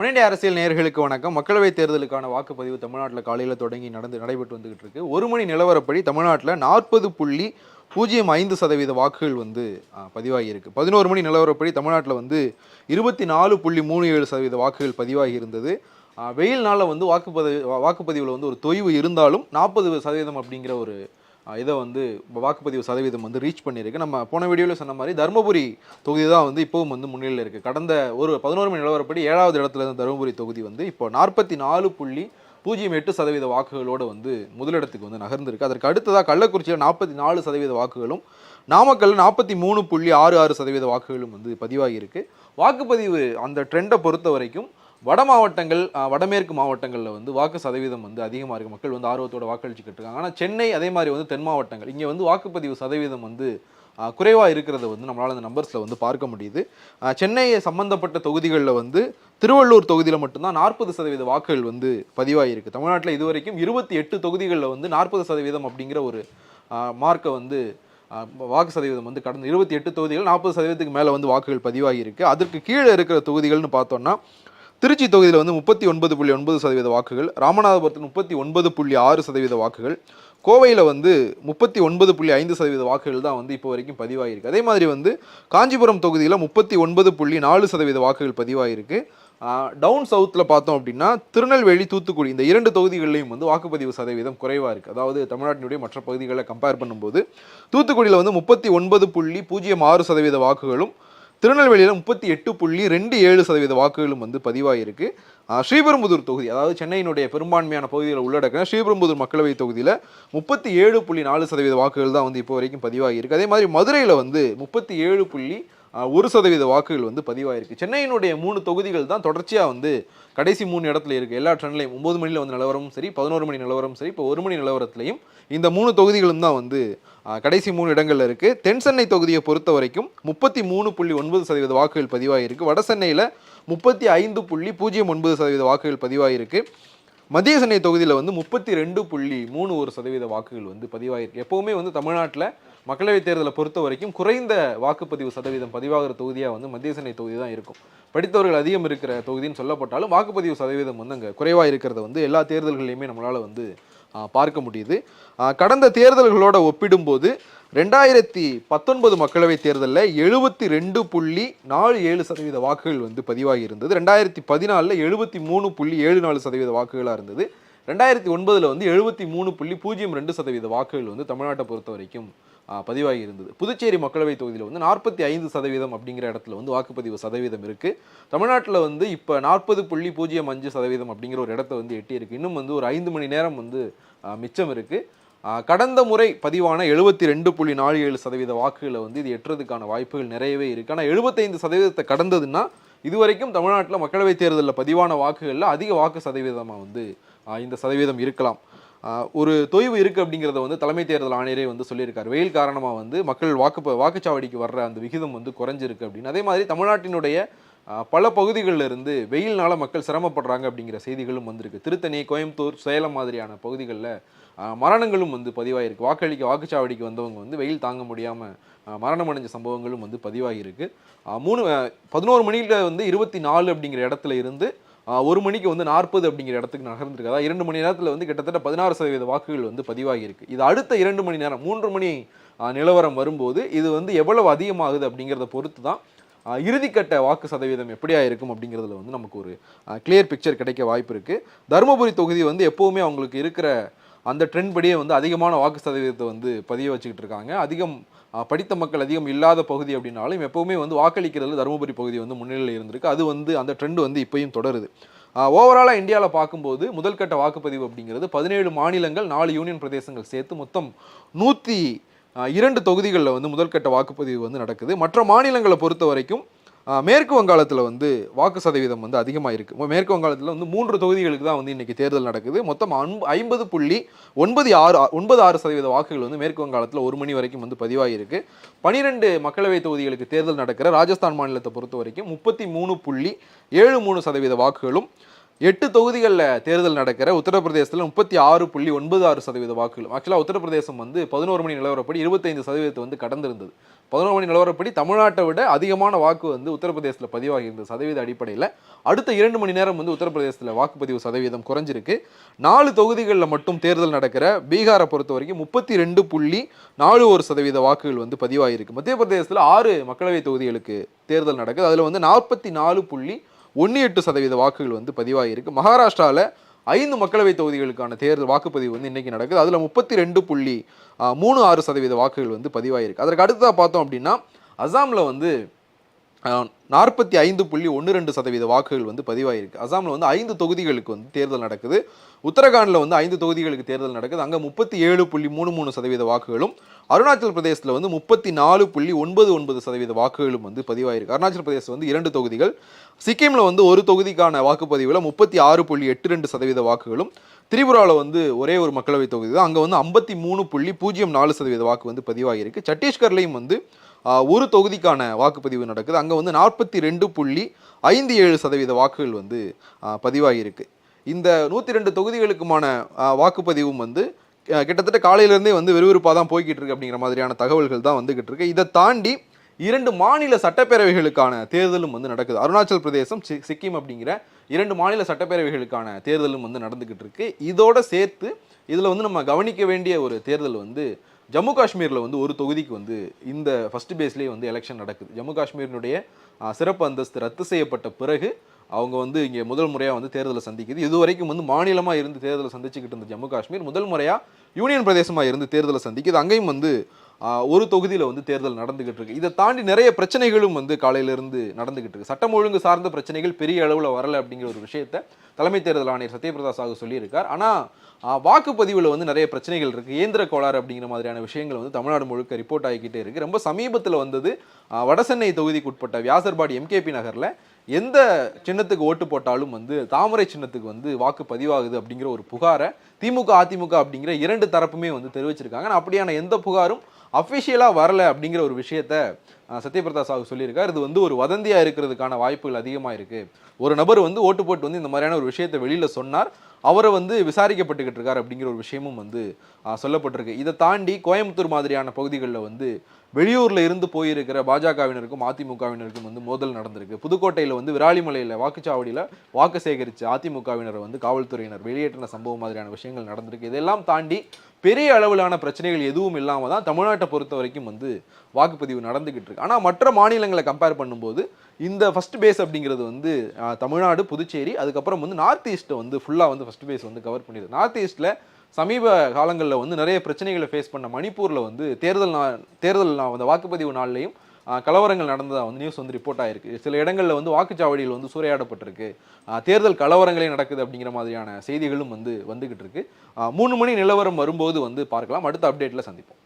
பன்னெண்டு அரசியல் நேர்களுக்கு வணக்கம். மக்களவைத் தேர்தலுக்கான வாக்குப்பதிவு தமிழ்நாட்டில் காலையில் தொடங்கி நடந்து நடைபெற்று வந்துகிட்டு இருக்கு. ஒரு மணி நிலவரப்படி தமிழ்நாட்டில் நாற்பது புள்ளி பூஜ்ஜியம் ஐந்து சதவீத வாக்குகள் வந்து பதிவாகியிருக்கு பதினோரு மணி நிலவரப்படி தமிழ்நாட்டில் வந்து இருபத்தி நாலு புள்ளி மூணு ஏழு சதவீத வாக்குகள் பதிவாகி இருந்தது. வெயில் நாளில் வந்து வாக்குப்பதிவு வாக்குப்பதிவில் வந்து ஒரு தொய்வு இருந்தாலும் நாற்பது சதவீதம் அப்படிங்கிற ஒரு இதை வந்து வாக்குப்பதிவு சதவீதம் வந்து ரீச் பண்ணியிருக்கு. நம்ம போன வீடியோவில் சொன்ன மாதிரி தருமபுரி தொகுதி தான் வந்து இப்போவும் வந்து முன்னிலையில் இருக்குது கடந்த ஒரு பதினோரு மணி நிலவரப்படி ஏழாவது இடத்துல இருந்த தருமபுரி தொகுதி வந்து இப்போ நாற்பத்தி நாலு புள்ளி பூஜ்ஜியம் எட்டு சதவீத வாக்குகளோடு வந்து முதலிடத்துக்கு வந்து நகர்ந்திருக்கு. அதற்கு அடுத்ததாக கள்ளக்குறிச்சியில் நாற்பத்தி நாலு சதவீத வாக்குகளும் நாமக்கல் நாற்பத்தி மூணு புள்ளி ஆறு ஆறு சதவீத வாக்குகளும் வந்து பதிவாகியிருக்கு. வாக்குப்பதிவு அந்த ட்ரெண்டை பொறுத்த வரைக்கும் வட மாவட்டங்கள் வடமேற்கு மாவட்டங்களில் வந்து வாக்கு சதவீதம் வந்து அதிகமாக இருக்குது மக்கள் வந்து ஆர்வத்தோட வாக்களிச்சுக்கிட்டு இருக்காங்க. ஆனால் சென்னை அதே மாதிரி வந்து தென் மாவட்டங்கள் இங்கே வந்து வாக்குப்பதிவு சதவீதம் வந்து குறைவாக இருக்கிறத வந்து நம்மளால் அந்த நம்பர்ஸில் வந்து பார்க்க முடியுது. சென்னையை சம்பந்தப்பட்ட தொகுதிகளில் வந்து திருவள்ளூர் தொகுதியில் மட்டும்தான் நாற்பது சதவீத வாக்குகள் வந்து பதிவாகியிருக்கு தமிழ்நாட்டில் இதுவரைக்கும் இருபத்தி எட்டு தொகுதிகளில் வந்து நாற்பது சதவீதம் அப்படிங்கிற ஒரு மார்க்கை வந்து வாக்கு சதவீதம் வந்து கடந்த இருபத்தி எட்டு தொகுதிகள் நாற்பது சதவீதத்துக்கு மேலே வந்து வாக்குகள் பதிவாகியிருக்கு. அதற்கு கீழே இருக்கிற தொகுதிகள்னு பார்த்தோன்னா திருச்சி தொகுதியில் வந்து முப்பத்தி ஒன்பது புள்ளி ஒன்பது சதவீத வாக்குகள் ராமநாதபுரத்தில் முப்பத்தி ஒன்பது புள்ளி ஆறு சதவீத வாக்குகள் கோவையில் வந்து முப்பத்தி ஒன்பது புள்ளி ஐந்து சதவீத வாக்குகள் தான் வந்து இப்போ வரைக்கும் பதிவாகியிருக்கு அதே மாதிரி வந்து காஞ்சிபுரம் தொகுதியில் முப்பத்தி ஒன்பது புள்ளி நாலு சதவீத வாக்குகள் பதிவாகியிருக்கு டவுன் சவுத்தில் பார்த்தோம் அப்படின்னா திருநெல்வேலி தூத்துக்குடி இந்த இரண்டு தொகுதிகளிலையும் வந்து வாக்குப்பதிவு சதவீதம் குறைவாக இருக்குது அதாவது தமிழ்நாட்டினுடைய மற்ற பகுதிகளை கம்பேர் பண்ணும்போது தூத்துக்குடியில் வந்து முப்பத்தி ஒன்பது புள்ளி பூஜ்ஜியம் ஆறு சதவீத வாக்குகளும் திருநெல்வேலியில் முப்பத்தி எட்டு புள்ளி ரெண்டு ஏழு சதவீத வாக்குகளும் வந்து பதிவாகியிருக்கு ஸ்ரீபெரும்புதூர் தொகுதி அதாவது சென்னையினுடைய பெரும்பான்மையான பகுதிகளை உள்ளடக்கின ஸ்ரீபெரும்புதூர் மக்களவை தொகுதியில் முப்பத்தி ஏழு புள்ளி நாலு சதவீத வாக்குகள் தான் வந்து இப்போ வரைக்கும் பதிவாகியிருக்கு. அதே மாதிரி மதுரையில் வந்து முப்பத்தி ஏழு புள்ளி ஒரு சதவீத வாக்குகள் வந்து பதிவாயிருக்கு. சென்னையினுடைய மூணு தொகுதிகள் தான் தொடர்ச்சியாக வந்து கடைசி மூணு இடத்துல இருக்குது எல்லா ட்ரெண்ட்லையும் ஒம்பது மணியில் வந்து நிலவரமும் சரி பதினோரு மணி நிலவரமும் சரி இப்போ ஒரு மணி நிலவரத்துலையும் இந்த மூணு தொகுதிகளும் தான் வந்து கடைசி மூணு இடங்களில் இருக்குது தென் சென்னை தொகுதியை பொறுத்த வரைக்கும் முப்பத்தி மூணு புள்ளி ஒன்பது சதவீத வாக்குகள் பதிவாகிருக்கு வட சென்னையில் முப்பத்தி ஐந்து புள்ளி பூஜ்ஜியம் ஒன்பது சதவீத வாக்குகள் பதிவாகிருக்கு மத்திய சென்னை தொகுதியில் வந்து முப்பத்தி ரெண்டு புள்ளி மூணு ஒரு சதவீத வாக்குகள் வந்து பதிவாயிருக்கு. எப்போவுமே வந்து தமிழ்நாட்டில் மக்களவைத் தேர்தலை பொறுத்த வரைக்கும் குறைந்த வாக்குப்பதிவு சதவீதம் பதிவாகிற தொகுதியாக வந்து மத்திய சென்னை தொகுதி தான் இருக்கும். படித்தவர்கள் அதிகம் இருக்கிற தொகுதின்னு சொல்லப்பட்டாலும் வாக்குப்பதிவு சதவீதம் வந்து அங்கே குறைவாக இருக்கிறத வந்து எல்லா தேர்தல்கள்லையுமே நம்மளால் வந்து பார்க்க முடியுது. கடந்த தேர்தல்களோட ஒப்பிடும்போது ரெண்டாயிரத்தி பத்தொன்பது மக்களவைத் தேர்தலில் எழுபத்தி ரெண்டு புள்ளி நாலு ஏழு சதவீத வாக்குகள் வந்து பதிவாகி இருந்தது. ரெண்டாயிரத்தி பதினாலில் எழுபத்தி மூணு புள்ளி ஏழு நாலு சதவீத வாக்குகளாக இருந்தது. ரெண்டாயிரத்தி ஒன்பதில் வந்து எழுபத்தி மூணு புள்ளி பூஜ்ஜியம் ரெண்டு சதவீத வாக்குகள் வந்து தமிழ்நாட்டை பொறுத்த வரைக்கும் பதிவாகி இருந்தது. புதுச்சேரி மக்களவை தொகுதியில் வந்து நாற்பத்தி ஐந்து சதவீதம் அப்படிங்கிற இடத்துல வந்து வாக்குப்பதிவு சதவீதம் இருக்குது தமிழ்நாட்டில் வந்து இப்போ நாற்பது புள்ளி பூஜ்ஜியம் அஞ்சு சதவீதம் அப்படிங்கிற ஒரு இடத்த வந்து எட்டியிருக்கு. இன்னும் வந்து ஒரு ஐந்து மணி நேரம் வந்து மிச்சம் இருக்குது கடந்த முறை பதிவான எழுபத்தி ரெண்டு புள்ளி நாலு ஏழு சதவீத வாக்குகளை வந்து இது எட்டுறதுக்கான வாய்ப்புகள் நிறையவே இருக்குது ஆனால் எழுபத்தைந்து சதவீதத்தை கடந்ததுன்னா இதுவரைக்கும் தமிழ்நாட்டில் மக்களவைத் தேர்தலில் பதிவான வாக்குகளில் அதிக வாக்கு சதவீதமாக வந்து இந்த சதவீதம் இருக்கலாம். ஒரு தொய்வு இருக்குது அப்படிங்கிறத வந்து தலைமை தேர்தல் ஆணையரே வந்து சொல்லியிருக்காரு. வெயில் காரணமாக வந்து மக்கள் வாக்கு வாக்குச்சாவடிக்கு வர்ற அந்த விகிதம் வந்து குறைஞ்சிருக்கு அப்படின்னு. அதே மாதிரி தமிழ்நாட்டினுடைய பல பகுதிகளில் இருந்து வெயில்னால மக்கள் சிரமப்படுறாங்க அப்படிங்கிற செய்திகளும் வந்திருக்கு. திருத்தணி கோயம்புத்தூர் சேலம் மாதிரியான பகுதிகளில் மரணங்களும் வந்து பதிவாகிருக்கு வாக்களிக்க வாக்குச்சாவடிக்கு வந்தவங்க வந்து வெயில் தாங்க முடியாமல் மரணம் அடைஞ்ச சம்பவங்களும் வந்து பதிவாகியிருக்கு. மூணு பதினோரு மணியில் வந்து இருபத்தி நாலு அப்படிங்கிற இடத்துல இருந்து ஒரு மணிக்கு வந்து நாற்பது அப்படிங்கிற இடத்துக்கு நகர்ந்திருக்கு அதாவது இரண்டு மணி நேரத்தில் வந்து கிட்டத்தட்ட பதினாறு சதவீத வாக்குகள் வந்து பதிவாகியிருக்கு. இது அடுத்த இரண்டு மணி நேரம் மூன்று மணி நிலவரம் வரும்போது இது வந்து எவ்வளவு அதிகமாகுது அப்படிங்கிறத பொறுத்து தான் இறுதிக்கட்ட வாக்கு சதவீதம் எப்படியா இருக்கும் அப்படிங்கிறதுல வந்து நமக்கு ஒரு கிளியர் பிக்சர் கிடைக்க வாய்ப்பு இருக்குது தருமபுரி தொகுதி வந்து எப்போவுமே அவங்களுக்கு இருக்கிற அந்த ட்ரெண்ட் படியே வந்து அதிகமான வாக்கு சதவீதத்தை வந்து பதிய வச்சுக்கிட்டு இருக்காங்க. அதிகம் படித்த மக்கள் அதிகம் இல்லாத பகுதி அப்படின்னாலும் எப்போவுமே வந்து வாக்களிக்கிறதுல தருமபுரி பகுதி வந்து முன்னிலையில் இருந்திருக்கு. அது வந்து அந்த ட்ரெண்ட் வந்து இப்பயும் தொடருது. ஓவராலாக இந்தியாவில் பார்க்கும்போது முதல்கட்ட வாக்குப்பதிவு அப்படிங்கிறது பதினேழு மாநிலங்கள் நாலு யூனியன் பிரதேசங்கள் சேர்த்து மொத்தம் நூற்றி இரண்டு தொகுதிகளில் வந்து முதல்கட்ட வாக்குப்பதிவு வந்து நடக்குது. மற்ற மாநிலங்களை பொறுத்த வரைக்கும் மேற்கு வங்காளத்தில் வந்து வாக்கு சதவீதம் வந்து அதிகமாக இருக்குது மேற்கு வங்காளத்தில் வந்து மூன்று தொகுதிகளுக்கு தான் வந்து இன்றைக்கி தேர்தல் நடக்குது. மொத்தம் அன்பு ஐம்பது புள்ளி ஒன்பது ஆறு ஒன்பது ஆறு சதவீத வாக்குகள் வந்து மேற்கு வங்காளத்தில் ஒரு மணி வரைக்கும் வந்து பதிவாகியிருக்கு பனிரெண்டு மக்களவை தொகுதிகளுக்கு தேர்தல் நடக்கிற ராஜஸ்தான் மாநிலத்தை பொறுத்த வரைக்கும் முப்பத்தி மூணு புள்ளி ஏழு மூணு சதவீத வாக்குகளும் எட்டு தொகுதிகளில் தேர்தல் நடக்கிற உத்தரப்பிரதேசத்தில் முப்பத்தி ஆறு புள்ளி ஒன்பது ஆறு சதவீத வாக்குகள். ஆக்சுவலாக உத்தரப்பிரதேசம் வந்து பதினோரு மணி நிலவரப்படி இருபத்தைந்து சதவீதத்தை வந்து கடந்திருந்தது. பதினோரு மணி நிலவரப்படி தமிழ்நாட்டை விட அதிகமான வாக்கு வந்து உத்தரப்பிரதேசத்தில் பதிவாகி இருந்தது சதவீத அடிப்படையில் அடுத்த இரண்டு மணி நேரம் வந்து உத்தரப்பிரதேசத்தில் வாக்குப்பதிவு சதவீதம் குறைஞ்சிருக்கு. நாலு தொகுதிகளில் மட்டும் தேர்தல் நடக்கிற பீகாரை பொறுத்த வரைக்கும் முப்பத்தி ரெண்டு புள்ளி நாலு ஒரு சதவீத வாக்குகள் வந்து பதிவாகிருக்கு மத்திய பிரதேசத்தில் ஆறு மக்களவை தொகுதிகளுக்கு தேர்தல் நடக்குது. அதில் வந்து நாற்பத்தி நாலு புள்ளி ஒன்று எட்டு சதவீத வாக்குகள் வந்து பதிவாகியிருக்கு மகாராஷ்டிராவில் ஐந்து மக்களவை தொகுதிகளுக்கான தேர்தல் வாக்குப்பதிவு வந்து இன்றைக்கி நடக்குது. அதில் முப்பத்தி ரெண்டு புள்ளி மூணு ஆறு சதவீத வாக்குகள் வந்து பதிவாகிருக்கு அதற்கு அடுத்ததாக பார்த்தோம் அப்படின்னா அசாமில் வந்து நாற்பத்தி ஐந்து புள்ளி ஒன்று ரெண்டு சதவீத வாக்குகள் வந்து பதிவாகிருக்கு அசாமில் வந்து ஐந்து தொகுதிகளுக்கு வந்து தேர்தல் நடக்குது. உத்தரகாண்டில் வந்து ஐந்து தொகுதிகளுக்கு தேர்தல் நடக்குது. அங்கே முப்பத்தி ஏழு புள்ளி மூணு மூணு சதவீத வாக்குகளும் அருணாச்சல் பிரதேசத்தில் வந்து முப்பத்தி நாலு புள்ளி ஒன்பது ஒன்பது சதவீத வாக்குகளும் வந்து பதிவாயிருக்கு. அருணாச்சல் பிரதேசம் வந்து இரண்டு தொகுதிகள் சிக்கிமில் வந்து ஒரு தொகுதிக்கான வாக்குப்பதிவில் முப்பத்தி ஆறு புள்ளி எட்டு ரெண்டு சதவீத வாக்குகளும் திரிபுராவில் வந்து ஒரே ஒரு மக்களவை தொகுதி தான். அங்கே வந்து ஐம்பத்தி மூணு புள்ளி பூஜ்ஜியம் நாலு சதவீத வாக்கு வந்து பதிவாகியிருக்கு சத்தீஸ்கர்லையும் வந்து ஒரு தொகுதிக்கான வாக்குப்பதிவு நடக்குது. அங்கே வந்து நாற்பத்தி ரெண்டு புள்ளி ஐந்து ஏழு சதவீத வாக்குகள் வந்து பதிவாகியிருக்கு. இந்த நூற்றி ரெண்டு தொகுதிகளுக்குமான வாக்குப்பதிவும் வந்து கிட்டத்தட்ட காலையிலேருந்தே வந்து விறுவிறுப்பாக தான் போய்கிட்டு இருக்கு அப்படிங்கிற மாதிரியான தகவல்கள் தான் வந்துகிட்டு இருக்கு இதை தாண்டி இரண்டு மாநில சட்டப்பேரவைகளுக்கான தேர்தலும் வந்து நடக்குது. அருணாச்சல் பிரதேசம் சி- சிக்கிம் அப்படிங்கிற இரண்டு மாநில சட்டப்பேரவைகளுக்கான தேர்தலும் வந்து நடந்துக்கிட்டு இருக்கு இதோட சேர்த்து இதில் வந்து நம்ம கவனிக்க வேண்டிய ஒரு தேர்தல் வந்து ஜம்மு காஷ்மீரில் வந்து ஒரு தொகுதிக்கு வந்து இந்த ஃபர்ஸ்ட் பேஸ்லேயே வந்து எலெக்ஷன் நடக்குது. ஜம்மு காஷ்மீரினுடைய சிறப்பு அந்தஸ்து ரத்து செய்யப்பட்ட பிறகு அவங்க வந்து இங்கே முதல் முறையாக வந்து தேர்தலை சந்திக்குது. இது வரைக்கும் வந்து மாநிலமாக இருந்து தேர்தலை சந்திச்சுக்கிட்டு இருந்த ஜம்மு காஷ்மீர் முதல் முறையாக யூனியன் பிரதேசமாக இருந்து தேர்தலை சந்திக்குது. அங்கேயும் வந்து ஒரு தொகுதியில் வந்து தேர்தல் நடந்துகிட்டு இருக்கு இதை தாண்டி நிறைய பிரச்சனைகளும் வந்து காலையிலிருந்து நடந்துகிட்டு இருக்கு சட்டம் ஒழுங்கு சார்ந்த பிரச்சனைகள் பெரிய அளவில் வரல அப்படிங்கிற ஒரு விஷயத்த தலைமை தேர்தல் ஆணையர் சத்யபிரதா சாகு சொல்லியிருக்கார். ஆனால் வாக்குப்பதிவில் வந்து நிறைய பிரச்சனைகள் இருக்கு. இயந்திர கோளாறு அப்படிங்கிற மாதிரியான விஷயங்கள் வந்து தமிழ்நாடு முழுக்க ரிப்போர்ட் ஆகிக்கிட்டே இருக்கு. ரொம்ப சமீபத்தில் வந்தது வடசென்னை தொகுதிக்கு உட்பட்ட வியாசர்பாடி எம்கேபி நகரில் எந்த சின்னத்துக்கு ஓட்டு போட்டாலும் வந்து தாமரை சின்னத்துக்கு வந்து வாக்கு பதிவாகுது அப்படிங்கிற ஒரு புகாரை திமுக அதிமுக அப்படிங்கிற இரண்டு தரப்புமே வந்து தெரிவிச்சிருக்காங்க. அப்படியான எந்த புகாரும் அஃபிஷியலாக வரல அப்படிங்கிற ஒரு விஷயத்த சத்யபிரதா சாகு சொல்லியிருக்கார். இது வந்து ஒரு வதந்தியாக இருக்கிறதுக்கான வாய்ப்புகள் அதிகமாக இருக்குது ஒரு நபர் வந்து ஓட்டு போட்டு வந்து இந்த மாதிரியான ஒரு விஷயத்தை வெளியில சொன்னார். அவரை வந்து விசாரிக்கப்பட்டுக்கிட்டு இருக்கார் அப்படிங்கிற ஒரு விஷயமும் வந்து சொல்லப்பட்டிருக்கு. இதை தாண்டி கோயம்புத்தூர் மாதிரியான பகுதிகளில் வந்து வெளியூரில் இருந்து போயிருக்கிற பாஜகவினருக்கும் அதிமுகவினருக்கும் வந்து மோதல் நடந்திருக்கு. புதுக்கோட்டையில் வந்து விராலிமலையில் வாக்குச்சாவடியில் வாக்கு சேகரித்து அதிமுகவினரை வந்து காவல்துறையினர் வெளியேற்றின சம்பவம் மாதிரியான விஷயங்கள் நடந்திருக்கு. இதெல்லாம் தாண்டி பெரிய அளவிலான பிரச்சனைகள் எதுவும் இல்லாமல் தான் தமிழ்நாட்டை பொறுத்த வரைக்கும் வந்து வாக்குப்பதிவு நடந்துக்கிட்டு இருக்கு. ஆனால் மற்ற மாநிலங்களை கம்பேர் பண்ணும்போது இந்த ஃபர்ஸ்ட் பேஸ் அப்படிங்கிறது வந்து தமிழ்நாடு புதுச்சேரி அதுக்கப்புறம் வந்து நார்த் ஈஸ்ட்டை வந்து ஃபுல்லாக வந்து ஃபர்ஸ்ட் பேஸ் வந்து கவர் பண்ணிடுது நார்த் ஈஸ்ட்டில் சமீப காலங்களில் வந்து நிறைய பிரச்சனைகளை ஃபேஸ் பண்ண மணிப்பூரில் வந்து தேர்தல் நா தேர்தல் அந்த வாக்குப்பதிவு நாள்லையும் கலவரங்கள் நடந்ததாக வந்து நியூஸ் வந்து ரிப்போர்ட் ஆயிருக்கு. சில இடங்களில் வந்து வாக்குச்சாவடியில் வந்து சூறையாடப்பட்டிருக்கு. தேர்தல் கலவரங்களே நடக்குது அப்படிங்கிற மாதிரியான செய்திகளும் வந்து வந்துக்கிட்டு இருக்கு. மூணு மணி நிலவரம் வரும்போது வந்து பார்க்கலாம். அடுத்த அப்டேட்டில் சந்திப்போம்.